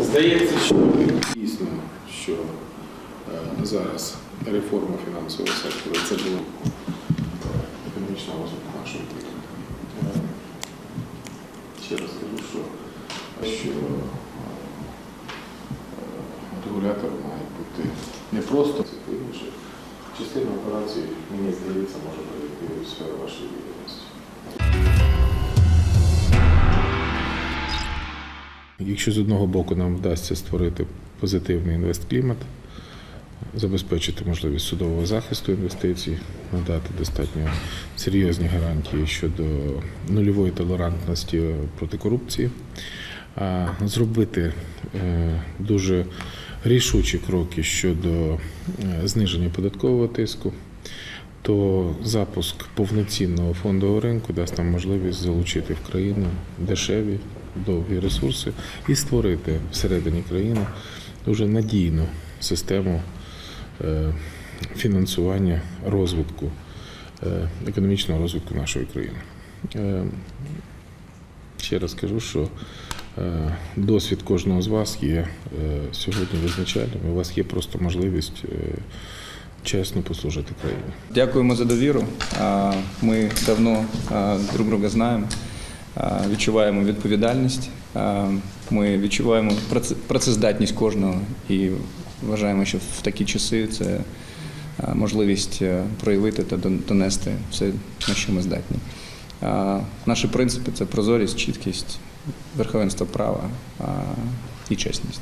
Здається, що дійсно, що е, зараз реформа фінансового сектору це було економічного розвитку нашої країни. Е, Ще раз скажу, що, що е, регулятор має бути не просто. Частина операцій, мені здається, може перейти в сферу вашої відомості. Якщо з одного боку нам вдасться створити позитивний інвестклімат, забезпечити можливість судового захисту інвестицій, надати достатньо серйозні гарантії щодо нульової толерантності проти корупції, зробити е, дуже рішучі кроки щодо е, зниження податкового тиску, то запуск повноцінного фондового ринку дасть нам можливість залучити в країну дешеві, довгі ресурси і створити всередині країни дуже надійну систему е, фінансування розвитку, е, економічного розвитку нашої країни. Е, Ще раз кажу, що досвід кожного з вас є сьогодні визначальним. У вас є просто можливість чесно послужити країні. Дякуємо за довіру. Ми давно друг друга знаємо, відчуваємо відповідальність. Ми відчуваємо праце- працездатність кожного і вважаємо, що в такі часи це можливість е, проявити та донести все, на що ми здатні. Наші принципи це прозорість, чіткість, верховенство права і чесність.